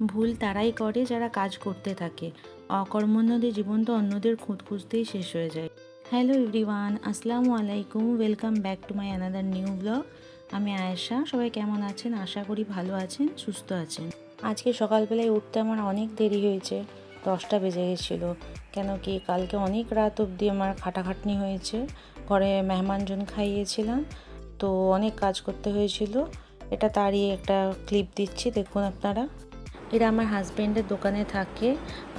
ভুল তারাই করে যারা কাজ করতে থাকে। অকর্মণ্যদের জীবন তো অন্যদের খুঁত খুঁজতেই শেষ হয়ে যায়। হ্যালো এভরিওয়ান আসসালামু আলাইকুম welcome back to my another new blog আমি আয়েশা, সবাই কেমন আছেন? আশা করি ভালো আছেন, সুস্থ আছেন। আজকে সকালবেলায় উঠতে আমার অনেক দেরি হয়েছে, দশটা বেজে গেছিল। কেন কি কালকে অনেক রাত অবধি আমার খাটাখাটনি হয়েছে, ঘরে মেহমানজন খাইয়েছিলাম, তো অনেক কাজ করতে হয়েছিল। এটা তারই একটা ক্লিপ দিচ্ছি, দেখুন আপনারা। এরা আমার হাজব্যান্ডের দোকানে থাকে।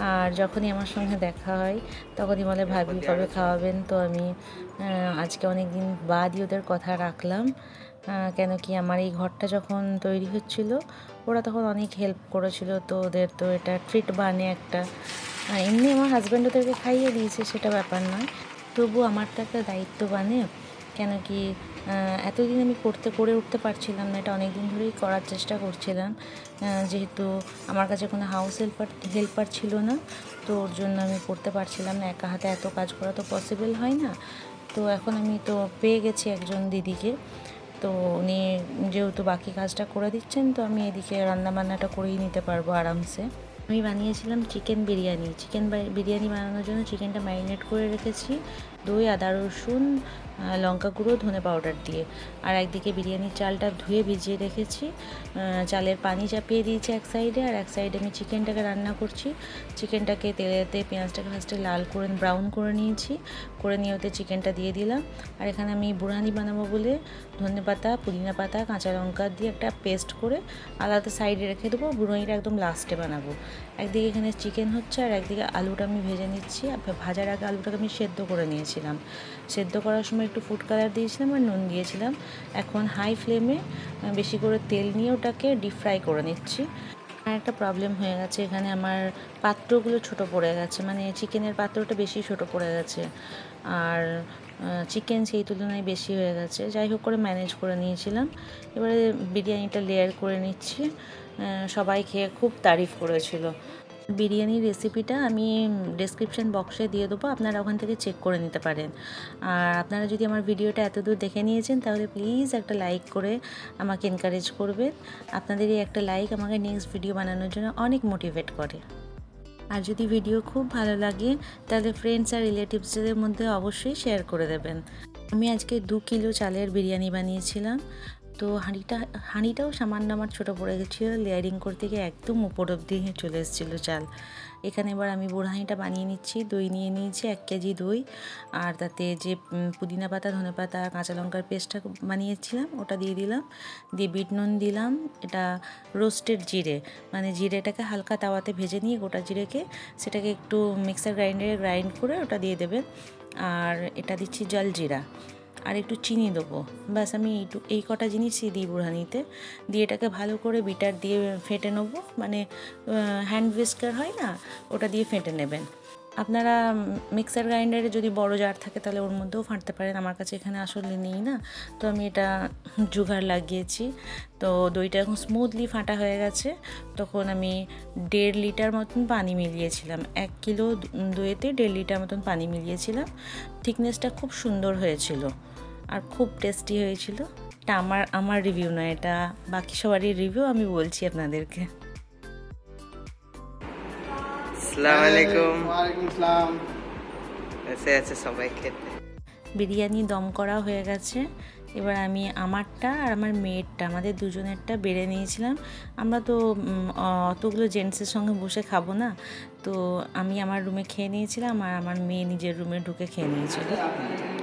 আর যখনই আমার সঙ্গে দেখা হয় তখনই বলে ভাবি কবে খাওয়াবেন? তো আমি আজকে অনেক দিন বাদই ওদের কথা রাখলাম। কেন কি আমার এই ঘরটা যখন তৈরি হচ্ছিল ওরা তখন অনেক হেল্প করেছিল। তো ওদের তো এটা ট্রিট বানে একটা। এমনি আমার হাজব্যান্ড ওদেরকে খাইয়ে দিয়েছে সেটা ব্যাপার নয়। তবু আমার তো একটা দায়িত্ব বানে। কেন কি এতদিন আমি করতে, করে উঠতে পারছিলাম না, এটা অনেক দিন ধরেই করার চেষ্টা করছিলাম। যেহেতু আমার কাছে কোনো হাউস হেল্পার হেল্পার ছিল না, তো ওর জন্য আমি করতে পারছিলাম না, একা হাতে এত কাজ করা তো পসিবল হয় না। তো এখন আমি তো পেয়ে গেছি একজন দিদিকে। তো উনি যেহেতু বাকি কাজটা করে দিচ্ছেন, তো আমি এদিকে রান্না বান্নাটা করেই নিতে পারব আরামসে। আমি বানিয়েছিলাম চিকেন বিরিয়ানি। চিকেন বিরিয়ানি বানানোর জন্য চিকেনটা ম্যারিনেট করে রেখেছি, দই, আদা, রসুন লঙ্কা গুঁড়ো, ধনে পাউডার দিয়ে। আর একদিকে বিরিয়ানির চালটা ধুয়ে ভিজিয়ে রেখেছি। চালের পানি চাপিয়ে দিয়েছি এক সাইডে, আর এক সাইডে আমি চিকেনটাকে রান্না করছি। চিকেনটাকে তেলেতে, পেঁয়াজটাকে ফার্স্টে লাল করে ব্রাউন করে নিয়েছি। করে নিয়ে ওতে চিকেনটা দিয়ে দিলাম। আর এখানে আমি বুড়ানি বানাবো বলে ধনে পাতা, পুদিনা পাতা, কাঁচা লঙ্কা দিয়ে একটা পেস্ট করে আলাদা সাইডে রেখে দেবো। বুড়োনিটা একদম লাস্টে বানাবো। একদিকে এখানে চিকেন হচ্ছে, আর একদিকে আলুটা আমি ভেজে নিচ্ছি। ভাজার আগে আলুটাকে আমি সেদ্ধ করে নিয়েছিলাম। সেদ্ধ করার সময় একটু ফুড কালার দিয়েছিলাম আর নুন দিয়েছিলাম। এখন হাই ফ্লেমে বেশি করে তেল নিয়ে ওটাকে ডিপ ফ্রাই করে নিচ্ছি। আর একটা প্রবলেম হয়ে গেছে, এখানে আমার পাত্রগুলো ছোট পড়ে গেছে মানে চিকেনের পাত্রটা বেশি ছোট পড়ে গেছে। আর চিকেন সেই তুলনায় বেশি হয়ে গেছে। যাই হোক করে ম্যানেজ করে নিয়েছিলাম। এবারে বিরিয়ানিটা লেয়ার করে নিচ্ছি। সবাই খেয়ে খুব তারিফ করেছিল। বিরিয়ানির রেসিপিটা আমি ডেসক্রিপশন বক্সে দিয়ে দেবো। আপনারা ওখান থেকে চেক করে নিতে পারেন। আর আপনারা যদি আমার ভিডিওটা এতদূর দেখে নিয়েছেন, তাহলে প্লিজ একটা লাইক করে আমাকে এনকারেজ করবেন। আপনাদের এই একটা লাইক আমাকে নেক্সট ভিডিও বানানোর জন্য অনেক মোটিভেট করে। আর যদি ভিডিও খুব ভালো লাগে, তাহলে ফ্রেন্ডস আর রিলেটিভসদের মধ্যে অবশ্যই শেয়ার করে দেবেন। আমি আজকে দু কিলো চালের বিরিয়ানি বানিয়েছিলাম। তো হাঁড়িটা, হাঁড়িটাও সামান্য আমার ছোটো পড়ে গেছিল। লেয়ারিং করতে গিয়ে একদম উপর অব্দি চলে এসেছিল চাল। এখানে এবার আমি বুড়হাঁড়িটা বানিয়ে নিচ্ছি। দই নিয়ে নিয়েছি, এক কেজি দই। আর তাতে যে পুদিনা পাতা, ধনে পাতা, কাঁচা লঙ্কার পেস্টটা বানিয়েছিলাম, ওটা দিয়ে দিলাম। দিয়ে বিট নুন দিলাম, এটা রোস্টেড জিরে। মানে জিরেটাকে হালকা তাওয়াতে ভেজে নিয়ে গোটা জিরেকে সেটাকে একটু মিক্সার গ্রাইন্ডারে গ্রাইন্ড করে ওটা দিয়ে দেবেন। আর এটা দিচ্ছি জল জিরা। আর একটু চিনি দেবো। ব্যাস আমি একটু এই কটা জিনিসই দিই বুড়ানিতে। দিয়ে এটাকে ভালো করে বিটার দিয়ে ফেটে নেব। মানে হ্যান্ড উইস্কার হয় না, ওটা দিয়ে ফেটে নেবেন। আপনারা মিক্সার গ্রাইন্ডারে যদি বড় জার থাকে, তাহলে ওর মধ্যেও ফাটতে পারেন। আমার কাছে এখানে আসলে নেই না। তো আমি এটা জুগার লাগিয়েছি। তো দইটা এখন স্মুথলি ফাটা হয়ে গেছে। তখন আমি দেড় লিটার মতন পানি মিলিয়েছিলাম। এক কিলো দইয়েতে দেড় লিটার মতন পানি মিলিয়েছিলাম। থিকনেসটা খুব সুন্দর হয়েছিল। আর খুব টেস্টি হয়েছিল। এটা আমার আমার রিভিউ নয় এটা বাকি সবারই রিভিউ আমি বলছি আপনাদেরকে। আসসালামু আলাইকুম। ওয়ালাইকুম আসসালাম। এসে আছে সবাই খেতে। বিরিয়ানি দম করা হয়ে গেছে। এবার আমি আমারটা আর আমার মেয়েরটা আমাদের দুজনেরটা বেড়ে নিয়েছিলাম। আমরা তো অতগুলো জেন্টসের সঙ্গে বসে খাব না। তো আমি আমার রুমে খেয়ে নিয়েছিলাম আর আমার মেয়ে নিজের রুমে ঢুকে খেয়ে নিয়েছিল।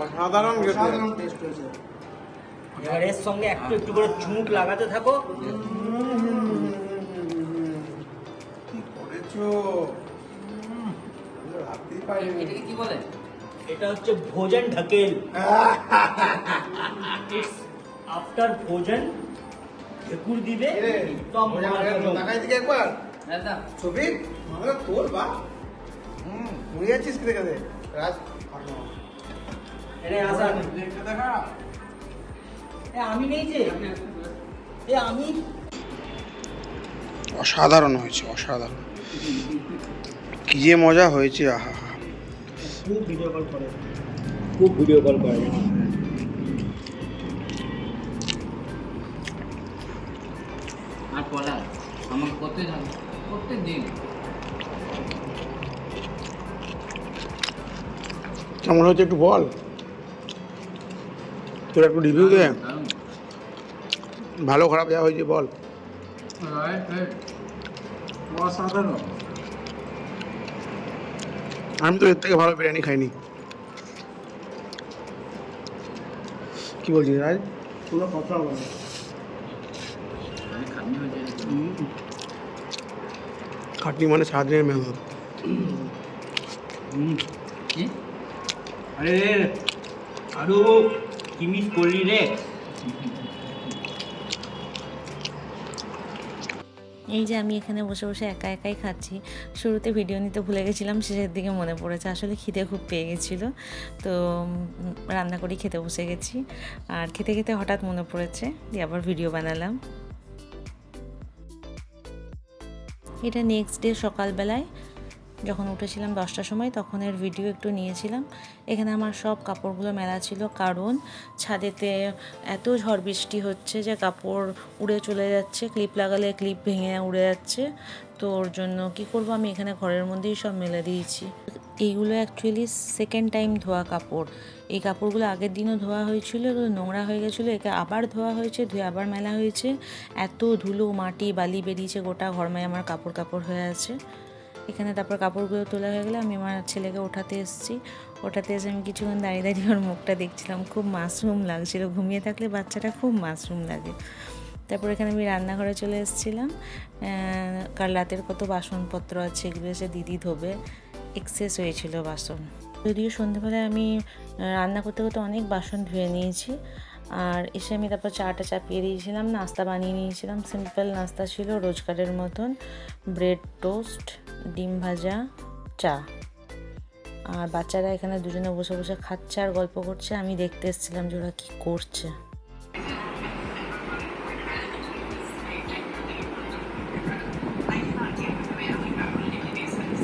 অসাধারণ অসাধারণ টেস্ট হয়েছে এর সঙ্গে একটু একটু করে চুমুক লাগাতে থাকো কি করেছ কি বলে এটা হচ্ছে ভোজন ঢাকেল আফটার ভোজন ঢেকুর দিবে এরে, একদম তাকাই দিকে একবার। দাদা ছবি তোর বা। মুড়ে যাচ্ছিস কি দেখে রাজ আমি নেই যে। আমি। অসাধারণ হয়েছে অসাধারণ। কি যে মজা হয়েছে আহা। খুব ভিডিও কল করে। খুব ভিডিও কল করে। আর পলা আমাকে করতে প্রত্যেক দিন কেমন হয়েছে একটু বল। তোর একটু রিভিউ দে। ভালো খারাপ যা হয়েছে বল। আমি তো এর থেকে ভালো বিরিয়ানি খাইনি। কি বলছিস রাজ? পুরো কথা বল। খাটনি মানে সারাদিনের মেহনত। কি আরে, আরও, কি মিস করলি রে? এই যে আমি এখানে বসে বসে একা একাই খাচ্ছি। শুরুতে ভিডিও নিতে ভুলে গেছিলাম, শেষের দিকে মনে পড়েছে। আসলে খিদে খুব পেয়ে গেছিল। তো রান্না করেই খেতে বসে গেছি। আর খেতে খেতে হঠাৎ মনে পড়েছে দিয়ে আবার ভিডিও বানালাম। এটা নেক্সট ডে সকালবেলায় যখন উঠেছিলাম দশটার সময়, তখন এর ভিডিও একটু নিয়েছিলাম। এখানে আমার সব কাপড়গুলো মেলা ছিল, কারণ ছাদেতে এত ঝড় বৃষ্টি হচ্ছে যে কাপড় উড়ে চলে যাচ্ছে ক্লিপ লাগালে ক্লিপ ভেঙে উড়ে যাচ্ছে। তো ওর জন্য কি করব, আমি এখানে ঘরের মধ্যেই সব মেলে দিয়েছি। এইগুলো অ্যাকচুয়ালি সেকেন্ড টাইম ধোয়া কাপড়। এই কাপড়গুলো আগের দিনও ধোয়া হয়েছিল, এগুলো নোংরা হয়ে গেছিল, একে আবার ধোয়া হয়েছে, ধুয়ে আবার মেলা হয়েছে। এত ধুলো, মাটি, বালি বেরিয়েছে, গোটা ঘরমায় আমার কাপড় কাপড় হয়ে আছে। এখানে তারপর কাপড়গুলো তোলা হয়ে গেলে আমি আমার ছেলেকে ওঠাতে এসেছি। ওঠাতে এসে আমি কিছুক্ষণ দাঁড়িয়ে দাঁড়িয়ে ওর মুখটা দেখছিলাম। খুব মাশরুম লাগছিল। ঘুমিয়ে থাকলে বাচ্চাটা খুব মাশরুম লাগে। তারপর এখানে আমি রান্নাঘরে চলে এসেছিলাম। কাল রাতের কত বাসনপত্র আছে এগুলো এসে দিদি ধোবে। এক্সেস হয়েছিল বাসন। যদিও সন্ধ্যেবেলায় আমি রান্না করতে করতে অনেক বাসন ধুয়ে নিয়েছি। আর এসে আমি তারপর চাটা চাপিয়ে দিয়েছিলাম, নাস্তা বানিয়ে নিয়েছিলাম। সিম্পল নাস্তা ছিল, রোজকারের মতন ব্রেড টোস্ট ডিম ভাজা, চা। আর বাচ্চারা এখানে দুজনে বসে বসে খাচ্ছে আর গল্প করছে। আমি দেখতে এসেছিলাম যে ওরা কী করছে।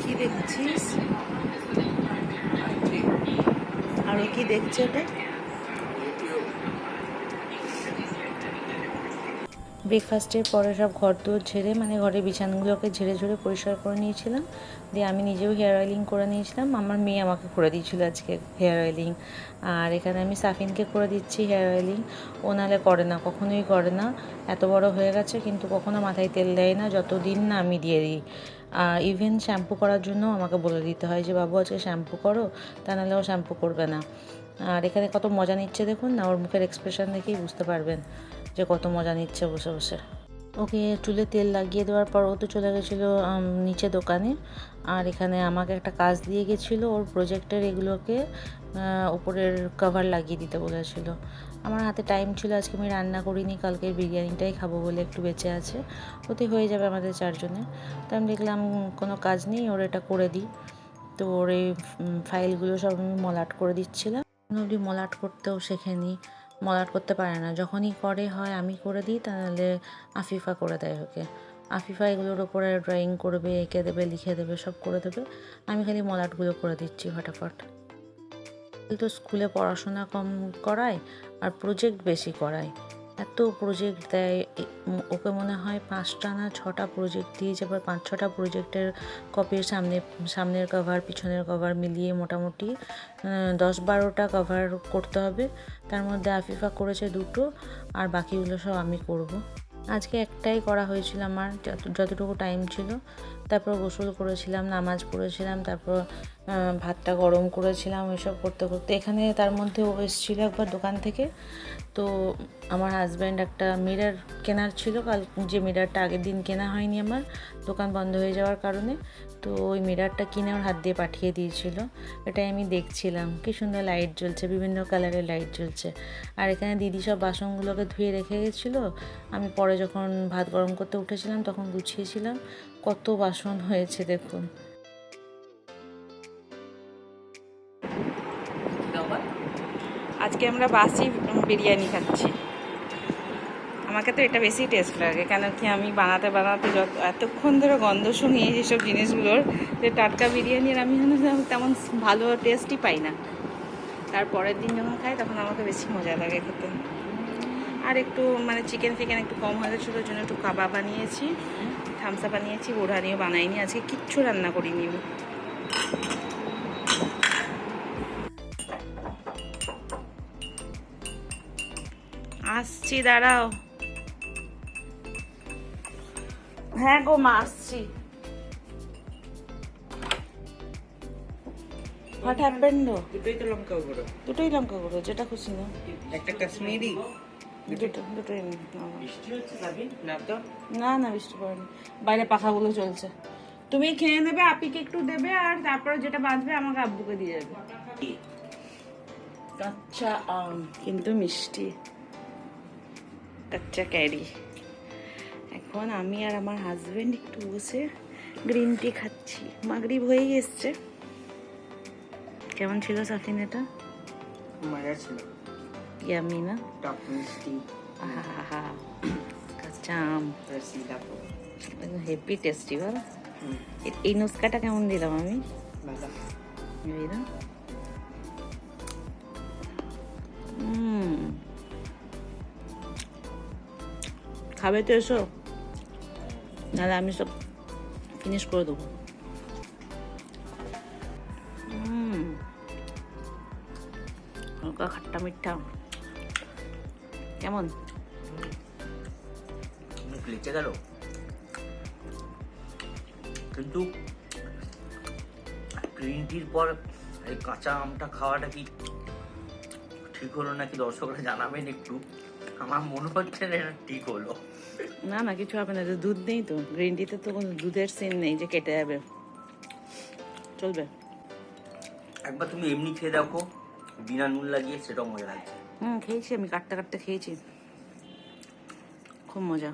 কি দেখছিস? আরও কি দেখছে ওটা? ব্রেকফাস্টের পরে সব ঘর দোর ঝেড়ে মানে ঘরের বিছানগুলোকে ঝেড়ে ঝেড়ে পরিষ্কার করে নিয়েছিলাম। দিয়ে আমি নিজেও হেয়ার অয়েলিং করে নিয়েছিলাম। আমার মেয়ে আমাকে করে দিয়েছিল আজকে হেয়ার অয়েলিং আর এখানে আমি সাফিনকে করে দিচ্ছি হেয়ার অয়েলিং ও নাহলে করে না, কখনোই করে না। এত বড় হয়ে গেছে, কিন্তু কখনো মাথায় তেল দেয় না। যতদিন না আমি দিয়ে দিই। আর ইভেন শ্যাম্পু করার জন্য আমাকে বলে দিতে হয় যে, বাবু, আজকে শ্যাম্পু করো, তা নাহলে ও শ্যাম্পু করবে না। আর এখানে কত মজা নিচ্ছে দেখুন, না ওর মুখের এক্সপ্রেশন দেখেই বুঝতে পারবেন। যে কত মজা নিচ্ছে বসে বসে। ওকে চুলে তেল লাগিয়ে দেওয়ার পর ও তো চলে গেছিল নিচে দোকানে। আর এখানে আমাকে একটা কাজ দিয়ে গেছিল ওর প্রজেক্টের এগুলোকে আহ, উপরের কভার লাগিয়ে দিতে বলেছিল। আমার হাতে টাইম ছিল আজকে আমি রান্না করিনি কালকে বিরিয়ানিটাই খাব বলে একটু বেঁচে আছে। ওতে হয়ে যাবে আমাদের চারজনে। তো আমি দেখলাম কোনো কাজ নেই ওর এটা করে দিই। তো ওর এই ফাইলগুলো সব আমি মলাট করে দিচ্ছিলাম। মলাট করতেও শেখেনি মলাট করতে পারে না। যখনই করে, হয় আমি করে দিই, তাহলে আফিফা করে দেয় ওকে। আফিফা এগুলোর ওপরে ড্রয়িং করবে, এঁকে দেবে, লিখে দেবে, সব করে দেবে। আমি খালি মলাটগুলো করে দিচ্ছি ফটাফট। তো স্কুলে পড়াশোনা কম করায় আর প্রজেক্ট বেশি করায়। এত প্রজেক্ট দেয় ওকে মনে হয় পাঁচটা না ছটা প্রজেক্ট দিয়েছে আবার পাঁচ ছটা প্রজেক্টের কপির সামনে, সামনের কভার পিছনের কভার মিলিয়ে মোটামুটি দশ বারোটা কভার করতে হবে। তার মধ্যে আফিফা করেছে দুটো, আর বাকিগুলো সব আমি করব। আজকে একটাই করা হয়েছিল আমার, যত, যতটুকু টাইম ছিল। তারপর গোসল করেছিলাম, নামাজ পড়েছিলাম, তারপর ভাতটা গরম করেছিলাম, ওইসব করতে করতে। এখানে তার মধ্যে ও এসেছিল একবার দোকান থেকে। তো আমার হাজব্যান্ড একটা মিরার কেনার ছিল, কাল যে মিরারটা আগের দিন কেনা হয়নি আমার, দোকান বন্ধ হয়ে যাওয়ার কারণে। তো ওই মিরারটা কিনে ওর হাত দিয়ে পাঠিয়ে দিয়েছিল। এটাই আমি দেখছিলাম। কি সুন্দর লাইট জ্বলছে, বিভিন্ন কালারের লাইট জ্বলছে। আর এখানে দিদি সব বাসনগুলোকে ধুয়ে রেখে গেছিল। আমি পরে যখন ভাত গরম করতে উঠেছিলাম, তখন গুছিয়েছিলাম। কত বাসন হয়েছে দেখুন। আজকে আমরা বাসি বিরিয়ানি খাচ্ছি। আমাকে তো এটা বেশি টেস্ট লাগে। কেন কি আমি বানাতে বানাতে যত, এতক্ষণ ধরে গন্ধ শুনি যেসব জিনিসগুলোর যে টাটকা বিরিয়ানির আমি তেমন ভালো টেস্টই পাই না। তারপরের দিন যখন খাই তখন আমাকে বেশি মজা লাগে খেতে। আর একটু মানে চিকেন ফিকেন একটু কম হয়ে গেছিল জন্য একটু কাবাব বানিয়েছি থামসা বানিয়েছি বোড়ানিও বানাইনি, আজকে কিচ্ছু রান্না করিনি। আসছি, দাঁড়াও। হ্যাঁ গো মা আসছি। হোয়াট হ্যাপেন্ড দুটোই তো লঙ্কা গুঁড়ো। দুটোই লঙ্কা গুঁড়ো যেটা খুশি না। একটা কাশ্মীরি দুটো দুটোই না না। না বৃষ্টি পড়েনি। বাইরে পাখাগুলো চলছে। তুমি খেয়ে নেবে আপিকে একটু দেবে আর তারপরে যেটা বাঁচবে আমাকে আব্বুকে দিয়ে যাবে। কাঁচা আম কিন্তু মিষ্টি। কাচ্চা ক্যারি। এখন আমি আর আমার হাজবেন্ড একটু বসে গ্রিন টি খাচ্ছি। মাগরিব হয়েই এসছে। কেমন ছিল সাফিন এটা মজা ছিল। ইয়ামি না? টক মিষ্টি কাঁচা আম রসিদা টেস্টি বল এই নুস্কাটা কেমন দিলাম আমি? উম। খাবে তো এসো। নাহলে আমি সব ফিনিশ করে দেবো। হালকা খাট্টা মিঠা কেমন লিখে গেল কিন্তু গ্রিন টির পর এই কাঁচা আমটা খাওয়াটা কি ঠিক হলো নাকি দর্শকরা জানাবেন একটু আমার মনে হচ্ছে না এটা ঠিক হলো না না কিছু হবে না তো দুধ নেই তো। গ্রিন টিতে তো কোনো দুধের সিন নেই যে কেটে যাবে। চলবে। একবার তুমি এমনি খেয়ে দেখো বিনা নুন লাগিয়ে সেটাও মজা লাগছে। হুম খেয়েছি আমি কাটতে কাটতে খেয়েছি। খুব মজা।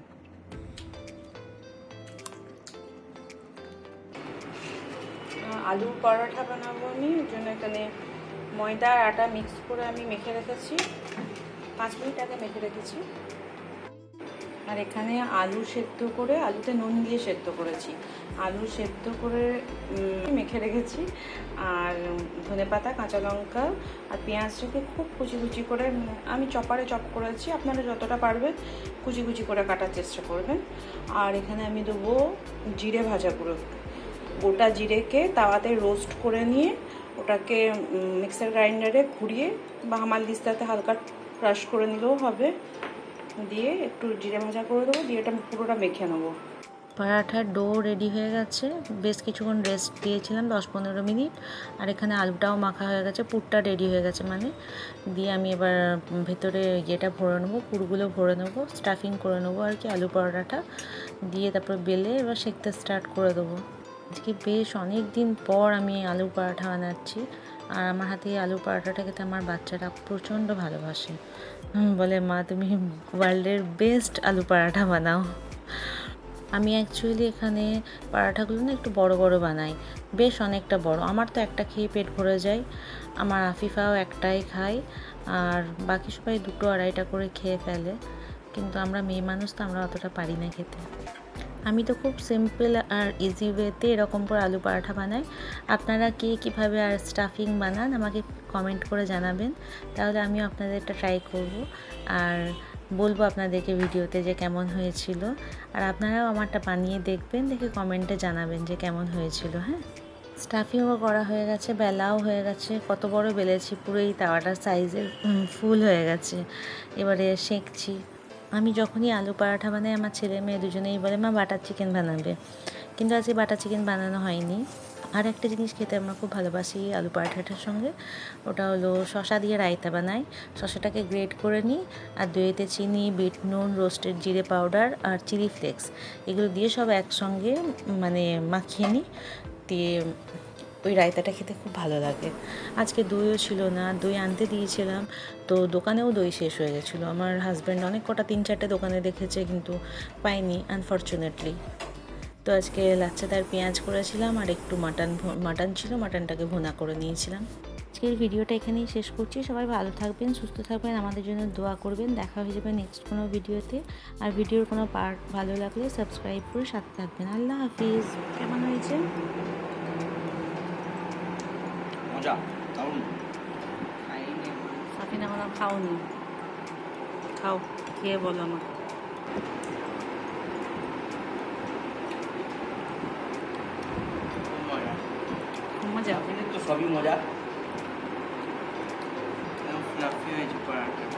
আলু পরোটা বানাবো আমি ওই জন্য এখানে ময়দা আটা মিক্স করে আমি মেখে রেখেছি। পাঁচ মিনিট আগে মেখে রেখেছি। আর এখানে আলু সেদ্ধ করে, আলুতে নুন দিয়ে সেদ্ধ করেছি। আলু সেদ্ধ করে মেখে রেখেছি। আর ধনে পাতা, কাঁচা লঙ্কা আর পেঁয়াজটাকে খুব কুচি কুচি করে আমি চপারে চপ করেছি। আপনারা যতটা পারবেন কুচি কুচি করে কাটার চেষ্টা করবেন। আর এখানে আমি দেবো জিরে ভাজা গুঁড়ো। গোটা জিরেকে তাওয়াতে রোস্ট করে নিয়ে ওটাকে মিক্সার গ্রাইন্ডারে ঘুরিয়ে বা হামাল দিস্তাতে হালকা ক্রাশ করে নিলেও হবে। দিয়ে একটু জিরে ভাজা করে দেবো, দিয়ে এটা পুরোটা মেখে নেব। পরাঠার ডো রেডি হয়ে গেছে। বেশ কিছুক্ষণ রেস্ট দিয়েছিলাম, দশ পনেরো মিনিট। আর এখানে আলুটাও মাখা হয়ে গেছে, পুরটা রেডি হয়ে গেছে মানে। দিয়ে আমি এবার ভেতরে ইয়েটা ভরে নেব, পুরগুলো ভরে নেব স্টাফিং করে নেব আর কি আলু পরোটাটা। দিয়ে তারপর বেলে এবার সেঁকতে স্টার্ট করে দেবো। আজকে বেশ অনেক দিন পর আমি আলু পরাঠা বানাচ্ছি। আর আমার হাতে আলু পরাঠাটা খেতে আমার বাচ্চারা প্রচণ্ড ভালোবাসে। বলে, মা, তুমি ওয়ার্ল্ডের বেস্ট আলু পরাঠা বানাও। আমি অ্যাকচুয়ালি এখানে পরাঠাগুলো না একটু বড় বড় বানাই। বেশ অনেকটা বড়। আমার তো একটা খেয়ে পেট ভরে যায়। আমার আফিফাও একটাই খায়। আর বাকি সবাই দুটো আড়াইটা করে খেয়ে ফেলে। কিন্তু আমরা মেয়ে মানুষ তো আমরা অতটা পারি না খেতে। আমি তো খুব সিম্পল আর ইজি ওয়েতে এরকম করে আলু পরাঠা বানাই। আপনারা কে কীভাবে আর স্টাফিং বানান আমাকে কমেন্ট করে জানাবেন। তাহলে আমিও আপনাদের এটা ট্রাই করব। আর বলব আপনাদেরকে ভিডিওতে যে কেমন হয়েছিল। আর আপনারাও আমারটা বানিয়ে দেখবেন, দেখে কমেন্টে জানাবেন যে কেমন হয়েছিল হ্যাঁ? স্টাফিংও করা হয়ে গেছে, বেলাও হয়ে গেছে। কত বড় বেলেছি, পুরো এই তাওয়াটার সাইজের ফুল হয়ে গেছে। এবারে সেঁকছি। আমি যখনই আলু পরাঠা বানাই, আমার ছেলে মেয়ে দুজনেই বলে, মা, বাটার চিকেন বানাবে। কিন্তু আজকে বাটার চিকেন বানানো হয়নি। আর একটা জিনিস খেতে আমরা খুব ভালোবাসি আলু পরাঠাটার সঙ্গে, ওটা হলো শশা দিয়ে রায়তা বানাই। শশাটাকে গ্রেট করে নিই, আর দইতে চিনি, বিট নুন, রোস্টেড জিরে পাউডার আর চিলি ফ্লেক্স, এগুলো দিয়ে সব একসঙ্গে মানে মাখিয়ে নিই, দিয়ে ওই রায়তাটা খেতে খুব ভালো লাগে। আজকে দইও ছিল না, দই আনতে দিয়েছিলাম। তো দোকানেও দই শেষ হয়ে গেছিল। আমার হাজব্যান্ড অনেক কটা, তিন চারটে দোকানে দেখেছে, কিন্তু পাইনি আনফর্চুনেটলি তো আজকে লাচ্চাদার পেঁয়াজ করেছিলাম, আর একটু মাটন মাটন ছিল, মাটনটাকে ভুনা করে নিয়েছিলাম। আজকের ভিডিওটা এখানেই শেষ করছি। সবাই ভালো থাকবেন, সুস্থ থাকবেন, আমাদের জন্য দোয়া করবেন। দেখা হয়ে যাবে নেক্সট কোনো ভিডিওতে। আর ভিডিওর কোনো পার্ট ভালো লাগলে সাবস্ক্রাইব করে সাথে থাকবেন। আল্লাহ হাফিজ। কেমন হয়েছে? মজা। দারুণ সাফিনা বললাম খাওনি। খাও খেয়ে বলো আমার মজা। তো সবই মজা। ফ্লাফি হয়েছে পরাটা